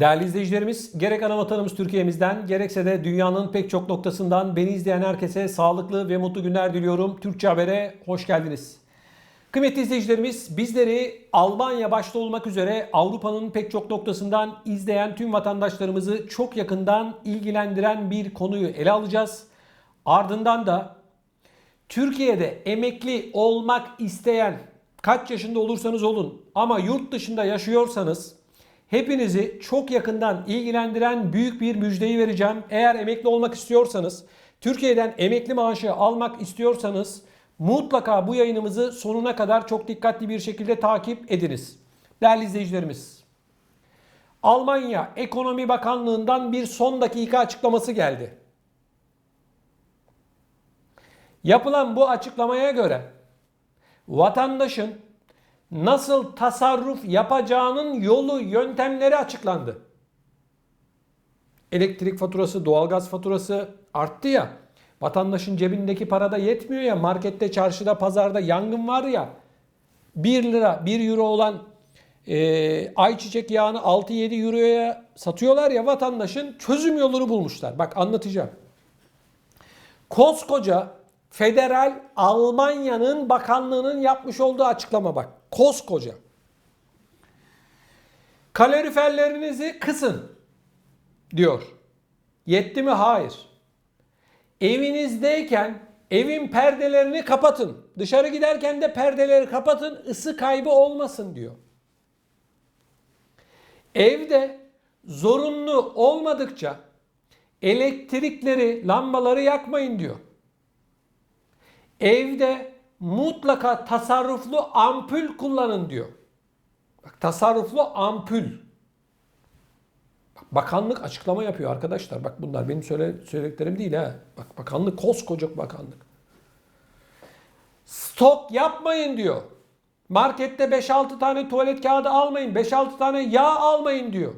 Değerli izleyicilerimiz, gerek ana vatanımız Türkiye'mizden, gerekse de dünyanın pek çok noktasından beni izleyen herkese sağlıklı ve mutlu günler diliyorum. Türkçe Haber'e hoş geldiniz. Kıymetli izleyicilerimiz, bizleri Almanya başta olmak üzere Avrupa'nın pek çok noktasından izleyen tüm vatandaşlarımızı çok yakından ilgilendiren bir konuyu ele alacağız. Ardından da Türkiye'de emekli olmak isteyen kaç yaşında olursanız olun ama yurt dışında yaşıyorsanız hepinizi çok yakından ilgilendiren büyük bir müjdeyi vereceğim. Eğer emekli olmak istiyorsanız, Türkiye'den emekli maaşı almak istiyorsanız mutlaka bu yayınımızı sonuna kadar çok dikkatli bir şekilde takip ediniz. Değerli izleyicilerimiz, Almanya Ekonomi Bakanlığı'ndan bir son dakika açıklaması geldi. Yapılan bu açıklamaya göre vatandaşın nasıl tasarruf yapacağının yolu, yöntemleri açıklandı. Elektrik faturası, doğalgaz faturası arttı ya. Vatandaşın cebindeki para da yetmiyor ya. Markette, çarşıda, pazarda yangın var ya. 1 lira, 1 euro olan e, ayçiçek yağını 6-7 euroya satıyorlar ya vatandaşın çözüm yolunu bulmuşlar. Bak anlatacağım. Koskoca federal Almanya'nın bakanlığının yapmış olduğu açıklama bak. Koskoca. Kaloriferlerinizi kısın diyor. Yetti mi? Hayır. Evinizdeyken evin perdelerini kapatın. Dışarı giderken de perdeleri kapatın. ısı kaybı olmasın diyor. Evde zorunlu olmadıkça elektrikleri, lambaları yakmayın diyor. Evde mutlaka tasarruflu ampul kullanın diyor. Bak tasarruflu ampul. Bak, bakanlık açıklama yapıyor arkadaşlar. Bak bunlar benim söyle, söylediklerim değil ha. Bak bakanlık koskoca bakanlık. Stok yapmayın diyor. Markette 5-6 tane tuvalet kağıdı almayın. 5-6 tane yağ almayın diyor.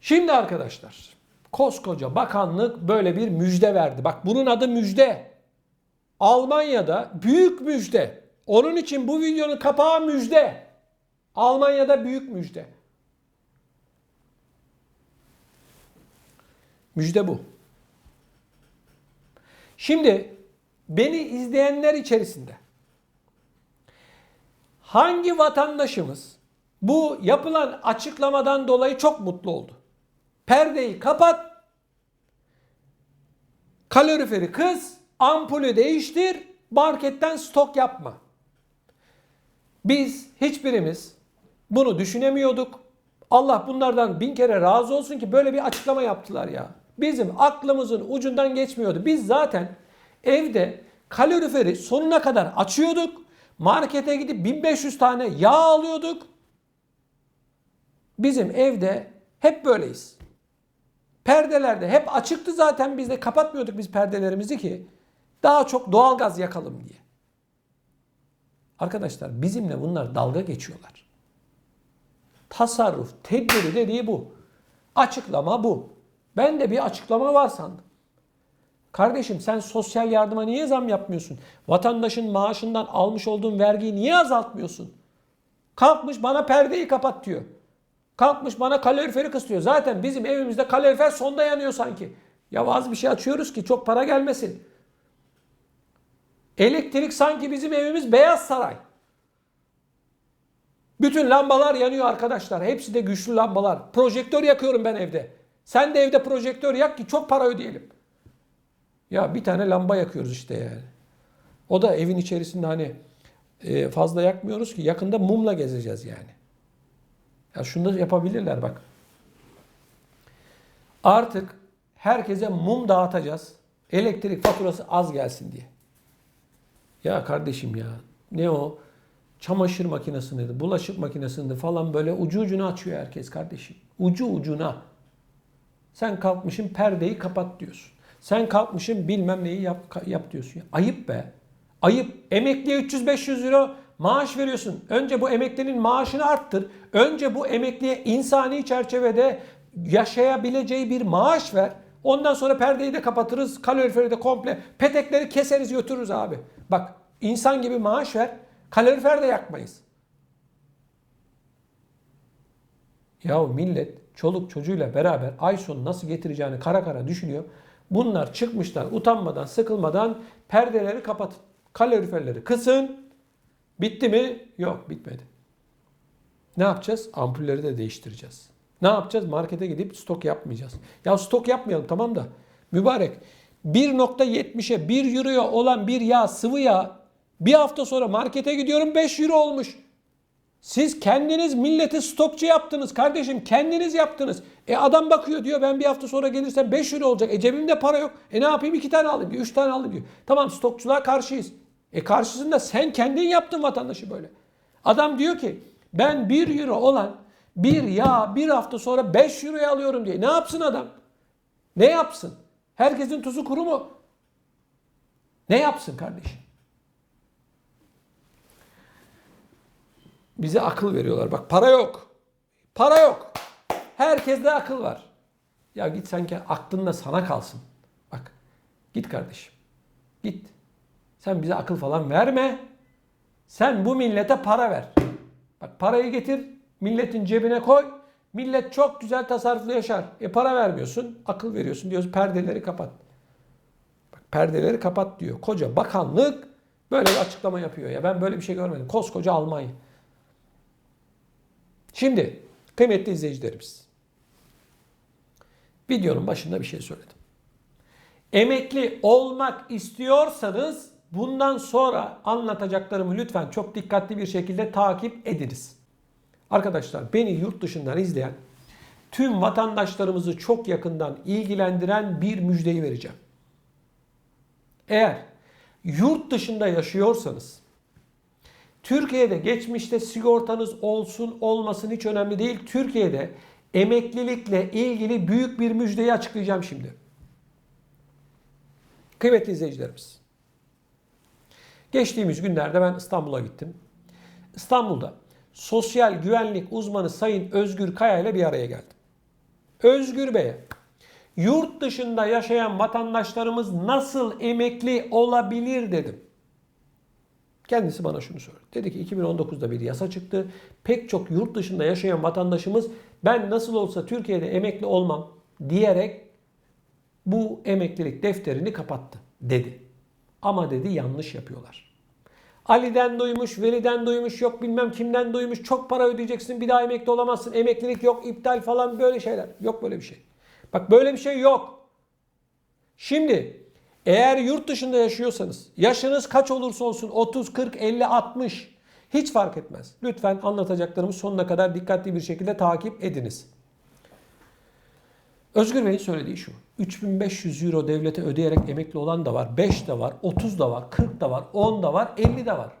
Şimdi arkadaşlar koskoca bakanlık böyle bir müjde verdi. Bak bunun adı müjde. Almanya'da büyük müjde. Onun için bu videonun kapağı müjde. Almanya'da büyük müjde. Müjde bu. Şimdi beni izleyenler içerisinde hangi vatandaşımız bu yapılan açıklamadan dolayı çok mutlu oldu? Perdeyi kapat. Kaloriferi kız, ampulü değiştir, marketten stok yapma. Biz hiçbirimiz bunu düşünemiyorduk. Allah bunlardan bin kere razı olsun ki böyle bir açıklama yaptılar ya. Bizim aklımızın ucundan geçmiyordu. Biz zaten evde kaloriferi sonuna kadar açıyorduk. Markete gidip 1500 tane yağ alıyorduk. Bizim evde hep böyleyiz. Perdelerde hep açıktı zaten biz de kapatmıyorduk biz perdelerimizi ki daha çok doğalgaz yakalım diye. Arkadaşlar bizimle bunlar dalga geçiyorlar. Tasarruf, tedbiri dediği bu. Açıklama bu. Ben de bir açıklama var sandım. Kardeşim sen sosyal yardıma niye zam yapmıyorsun? Vatandaşın maaşından almış olduğun vergiyi niye azaltmıyorsun? Kalkmış bana perdeyi kapat diyor. Kalkmış bana kaloriferi kısıyor. Zaten bizim evimizde kalorifer sonda yanıyor sanki. Ya az bir şey açıyoruz ki çok para gelmesin. Elektrik sanki bizim evimiz Beyaz Saray. Bütün lambalar yanıyor arkadaşlar. Hepsi de güçlü lambalar. Projektör yakıyorum ben evde. Sen de evde projektör yak ki çok para ödeyelim. Ya bir tane lamba yakıyoruz işte yani. O da evin içerisinde hani e, fazla yakmıyoruz ki yakında mumla gezeceğiz yani. Ya şunu da yapabilirler bak. Artık herkese mum dağıtacağız. Elektrik faturası az gelsin diye. Ya kardeşim ya ne o? Çamaşır makinesinde, bulaşık makinesinde falan böyle ucu ucuna açıyor herkes kardeşim. Ucu ucuna. Sen kalkmışın perdeyi kapat diyorsun. Sen kalkmışın bilmem neyi yap, yap diyorsun. Ya, ayıp be. Ayıp. Emekliye 300-500 euro maaş veriyorsun. Önce bu emeklinin maaşını arttır. Önce bu emekliye insani çerçevede yaşayabileceği bir maaş ver. Ondan sonra perdeyi de kapatırız. Kaloriferi de komple petekleri keseriz götürürüz abi. Bak insan gibi maaş ver. Kalorifer de yakmayız. Ya millet çoluk çocuğuyla beraber ay sonu nasıl getireceğini kara kara düşünüyor. Bunlar çıkmışlar utanmadan sıkılmadan perdeleri kapatın. Kaloriferleri kısın. Bitti mi? Yok bitmedi. Ne yapacağız? Ampulleri de değiştireceğiz. Ne yapacağız? Markete gidip stok yapmayacağız. Ya stok yapmayalım tamam da. Mübarek 1.70'e 1 euroya olan bir yağ sıvı yağ bir hafta sonra markete gidiyorum 5 euro olmuş. Siz kendiniz milleti stokçu yaptınız kardeşim. Kendiniz yaptınız. E adam bakıyor diyor ben bir hafta sonra gelirsem 5 euro olacak. E cebimde para yok. E ne yapayım 2 tane alayım, 3 tane alayım diyor. Tamam stokçuluğa karşıyız. E karşısında sen kendin yaptın vatandaşı böyle. Adam diyor ki ben 1 euro olan bir yağ bir hafta sonra 5 euroya alıyorum diye. Ne yapsın adam? Ne yapsın? Herkesin tuzu kuru mu? Ne yapsın kardeşim? Bize akıl veriyorlar. Bak para yok. Para yok. Herkeste akıl var. Ya git sanki aklın da sana kalsın. Bak git kardeşim. Git. Sen bize akıl falan verme. Sen bu millete para ver. Bak parayı getir, milletin cebine koy. Millet çok güzel tasarruflu yaşar. E para vermiyorsun, akıl veriyorsun diyoruz perdeleri kapat. Bak perdeleri kapat diyor. Koca bakanlık böyle bir açıklama yapıyor ya. Ben böyle bir şey görmedim. Koskoca Almanya. Şimdi kıymetli izleyicilerimiz. Videonun başında bir şey söyledim. Emekli olmak istiyorsanız bundan sonra anlatacaklarımı lütfen çok dikkatli bir şekilde takip ediniz. Arkadaşlar beni yurt dışından izleyen tüm vatandaşlarımızı çok yakından ilgilendiren bir müjdeyi vereceğim. Eğer yurt dışında yaşıyorsanız Türkiye'de geçmişte sigortanız olsun olmasın hiç önemli değil. Türkiye'de emeklilikle ilgili büyük bir müjdeyi açıklayacağım şimdi. Kıymetli izleyicilerimiz. Geçtiğimiz günlerde ben İstanbul'a gittim. İstanbul'da sosyal güvenlik uzmanı Sayın Özgür Kaya ile bir araya geldim. Özgür Bey'e yurt dışında yaşayan vatandaşlarımız nasıl emekli olabilir dedim. Kendisi bana şunu söyledi. Dedi ki 2019'da bir yasa çıktı. Pek çok yurt dışında yaşayan vatandaşımız ben nasıl olsa Türkiye'de emekli olmam diyerek bu emeklilik defterini kapattı dedi. Ama dedi yanlış yapıyorlar. Ali'den duymuş, Veli'den duymuş, yok bilmem kimden duymuş, çok para ödeyeceksin, bir daha emekli olamazsın, emeklilik yok, iptal falan böyle şeyler. Yok böyle bir şey. Bak böyle bir şey yok. Şimdi eğer yurt dışında yaşıyorsanız, yaşınız kaç olursa olsun 30, 40, 50, 60 hiç fark etmez. Lütfen anlatacaklarımı sonuna kadar dikkatli bir şekilde takip ediniz. Özgür Bey'in söylediği şu. 3500 euro devlete ödeyerek emekli olan da var. 5 de var, 30 da var, 40 da var, 10 da var, 50 de var.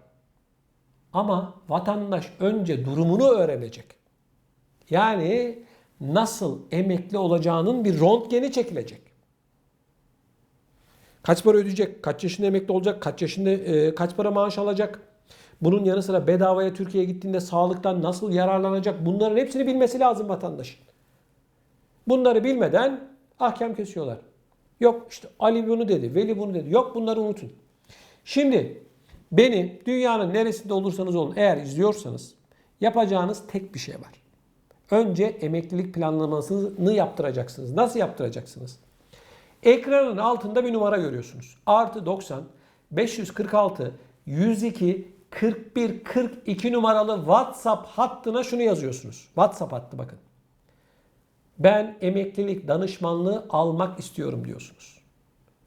Ama vatandaş önce durumunu öğrenecek. Yani nasıl emekli olacağının bir röntgeni çekilecek. Kaç para ödeyecek? Kaç yaşında emekli olacak? Kaç yaşında e, kaç para maaş alacak? Bunun yanı sıra bedavaya Türkiye'ye gittiğinde sağlıktan nasıl yararlanacak? Bunların hepsini bilmesi lazım vatandaşın. Bunları bilmeden ahkam kesiyorlar. Yok işte Ali bunu dedi, Veli bunu dedi. Yok bunları unutun. Şimdi beni dünyanın neresinde olursanız olun eğer izliyorsanız yapacağınız tek bir şey var. Önce emeklilik planlamasını yaptıracaksınız. Nasıl yaptıracaksınız? Ekranın altında bir numara görüyorsunuz. Artı 90 546 102 41 42 numaralı WhatsApp hattına şunu yazıyorsunuz. WhatsApp hattı bakın. Ben emeklilik danışmanlığı almak istiyorum diyorsunuz.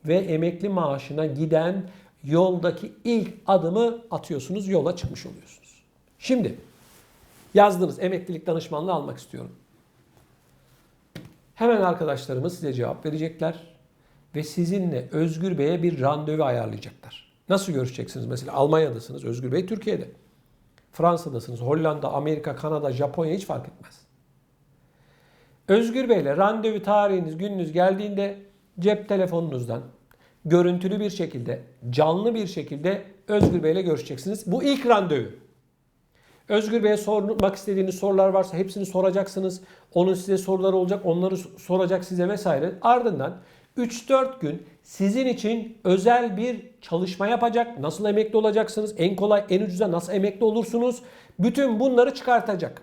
Ve emekli maaşına giden yoldaki ilk adımı atıyorsunuz, yola çıkmış oluyorsunuz. Şimdi yazdınız emeklilik danışmanlığı almak istiyorum. Hemen arkadaşlarımız size cevap verecekler ve sizinle Özgür Bey'e bir randevu ayarlayacaklar. Nasıl görüşeceksiniz? Mesela Almanya'dasınız, Özgür Bey Türkiye'de. Fransa'dasınız, Hollanda, Amerika, Kanada, Japonya hiç fark etmez. Özgür Bey'le randevu tarihiniz, gününüz geldiğinde cep telefonunuzdan görüntülü bir şekilde, canlı bir şekilde Özgür Bey'le görüşeceksiniz. Bu ilk randevu. Özgür Bey'e sormak istediğiniz sorular varsa hepsini soracaksınız. Onun size soruları olacak, onları soracak size vesaire. Ardından 3-4 gün sizin için özel bir çalışma yapacak. Nasıl emekli olacaksınız? En kolay, en ucuza nasıl emekli olursunuz? Bütün bunları çıkartacak.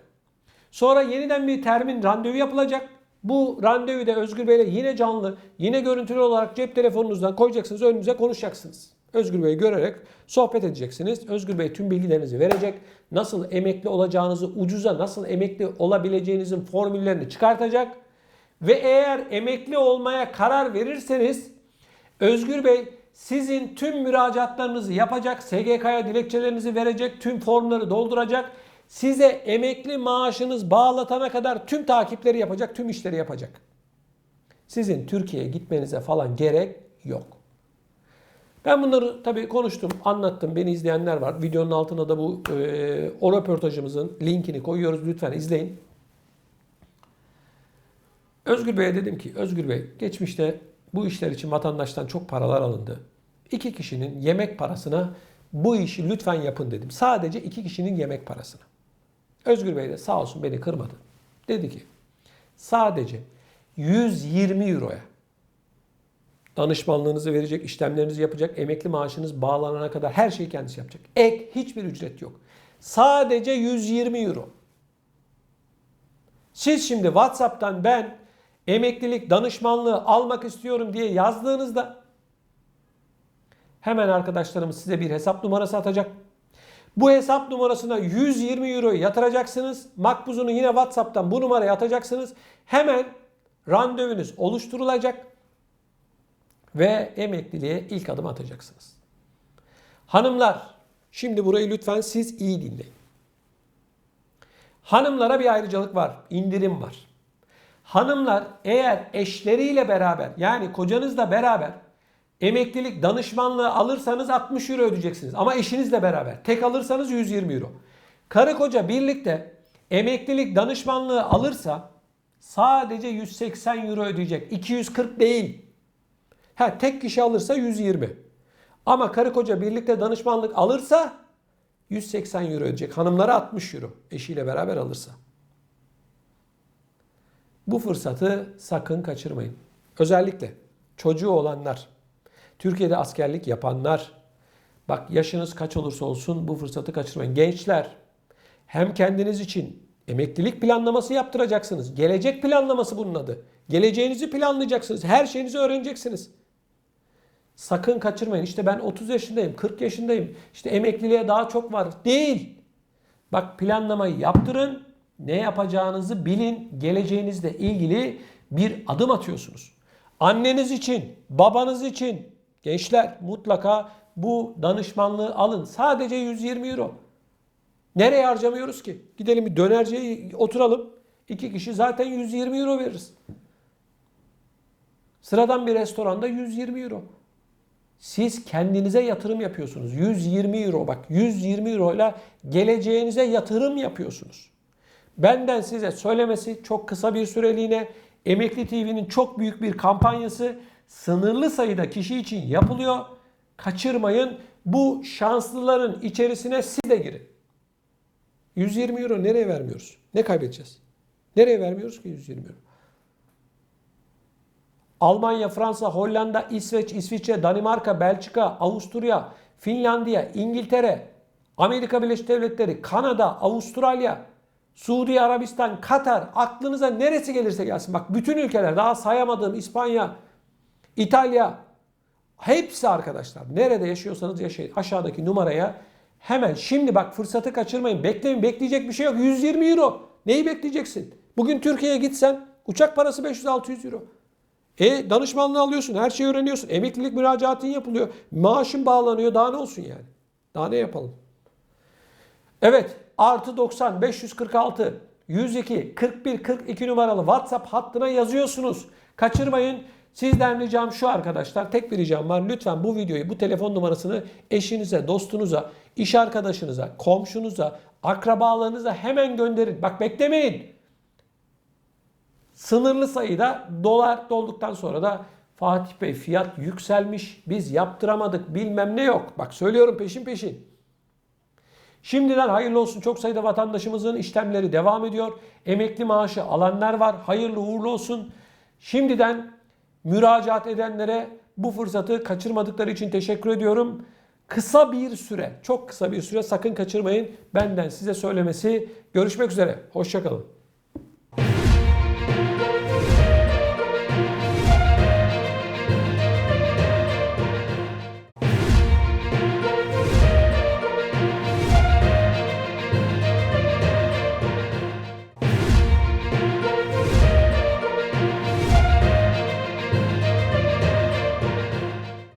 Sonra yeniden bir termin randevu yapılacak. Bu randevu da Özgür Bey'le yine canlı, yine görüntülü olarak cep telefonunuzdan koyacaksınız, önünüze konuşacaksınız. Özgür Bey'i görerek sohbet edeceksiniz. Özgür Bey tüm bilgilerinizi verecek. Nasıl emekli olacağınızı, ucuza nasıl emekli olabileceğinizin formüllerini çıkartacak. Ve eğer emekli olmaya karar verirseniz Özgür Bey sizin tüm müracaatlarınızı yapacak, SGK'ya dilekçelerinizi verecek, tüm formları dolduracak. Size emekli maaşınız bağlatana kadar tüm takipleri yapacak, tüm işleri yapacak. Sizin Türkiye'ye gitmenize falan gerek yok. Ben bunları tabii konuştum, anlattım. Beni izleyenler var. Videonun altına da bu e, o röportajımızın linkini koyuyoruz. Lütfen izleyin. Özgür Bey'e dedim ki, Özgür Bey geçmişte bu işler için vatandaştan çok paralar alındı. İki kişinin yemek parasına bu işi lütfen yapın dedim. Sadece iki kişinin yemek parasına. Özgür Bey de sağ olsun beni kırmadı. Dedi ki sadece 120 euroya danışmanlığınızı verecek, işlemlerinizi yapacak, emekli maaşınız bağlanana kadar her şeyi kendisi yapacak. Ek hiçbir ücret yok. Sadece 120 euro. Siz şimdi WhatsApp'tan ben emeklilik danışmanlığı almak istiyorum diye yazdığınızda hemen arkadaşlarımız size bir hesap numarası atacak. Bu hesap numarasına 120 euro yatıracaksınız. Makbuzunu yine WhatsApp'tan bu numaraya atacaksınız. Hemen randevunuz oluşturulacak ve emekliliğe ilk adım atacaksınız. Hanımlar, şimdi burayı lütfen siz iyi dinleyin. Hanımlara bir ayrıcalık var, indirim var. Hanımlar eğer eşleriyle beraber yani kocanızla beraber emeklilik danışmanlığı alırsanız 60 euro ödeyeceksiniz. Ama eşinizle beraber tek alırsanız 120 euro. Karı koca birlikte emeklilik danışmanlığı alırsa sadece 180 euro ödeyecek. 240 değil. Ha tek kişi alırsa 120. Ama karı koca birlikte danışmanlık alırsa 180 euro ödeyecek. Hanımlara 60 euro eşiyle beraber alırsa. Bu fırsatı sakın kaçırmayın. Özellikle çocuğu olanlar, Türkiye'de askerlik yapanlar, bak yaşınız kaç olursa olsun bu fırsatı kaçırmayın. Gençler, hem kendiniz için emeklilik planlaması yaptıracaksınız. Gelecek planlaması bunun adı. Geleceğinizi planlayacaksınız. Her şeyinizi öğreneceksiniz. Sakın kaçırmayın. İşte ben 30 yaşındayım, 40 yaşındayım. İşte emekliliğe daha çok var. Değil. Bak planlamayı yaptırın. Ne yapacağınızı bilin. Geleceğinizle ilgili bir adım atıyorsunuz. Anneniz için, babanız için gençler mutlaka bu danışmanlığı alın. Sadece 120 euro. Nereye harcamıyoruz ki? Gidelim bir dönerciye oturalım. İki kişi zaten 120 euro veririz. Sıradan bir restoranda 120 euro. Siz kendinize yatırım yapıyorsunuz. 120 euro bak 120 euro ile geleceğinize yatırım yapıyorsunuz. Benden size söylemesi çok kısa bir süreliğine Emekli TV'nin çok büyük bir kampanyası sınırlı sayıda kişi için yapılıyor. Kaçırmayın. Bu şanslıların içerisine siz de girin. 120 euro nereye vermiyoruz? Ne kaybedeceğiz? Nereye vermiyoruz ki 120 euro? Almanya, Fransa, Hollanda, İsveç, İsviçre, Danimarka, Belçika, Avusturya, Finlandiya, İngiltere, Amerika Birleşik Devletleri, Kanada, Avustralya, Suudi Arabistan, Katar, aklınıza neresi gelirse gelsin. Bak bütün ülkeler daha sayamadığım İspanya, İtalya, hepsi arkadaşlar. Nerede yaşıyorsanız yaşayın. Aşağıdaki numaraya hemen şimdi bak fırsatı kaçırmayın. Bekleyin bekleyecek bir şey yok. 120 euro. Neyi bekleyeceksin? Bugün Türkiye'ye gitsen uçak parası 500-600 euro. E danışmanlığı alıyorsun, her şeyi öğreniyorsun. Emeklilik müracaatın yapılıyor. Maaşın bağlanıyor. Daha ne olsun yani? Daha ne yapalım? Evet, artı 90 546 102 41 42 numaralı WhatsApp hattına yazıyorsunuz. Kaçırmayın. Sizden ricam şu arkadaşlar. Tek bir ricam var. Lütfen bu videoyu, bu telefon numarasını eşinize, dostunuza, iş arkadaşınıza, komşunuza, akrabalarınıza hemen gönderin. Bak beklemeyin. Sınırlı sayıda dolar dolduktan sonra da Fatih Bey fiyat yükselmiş. Biz yaptıramadık bilmem ne yok. Bak söylüyorum peşin peşin. Şimdiden hayırlı olsun. Çok sayıda vatandaşımızın işlemleri devam ediyor. Emekli maaşı alanlar var. Hayırlı uğurlu olsun. Şimdiden müracaat edenlere bu fırsatı kaçırmadıkları için teşekkür ediyorum. Kısa bir süre, çok kısa bir süre sakın kaçırmayın. Benden size söylemesi. Görüşmek üzere. Hoşçakalın.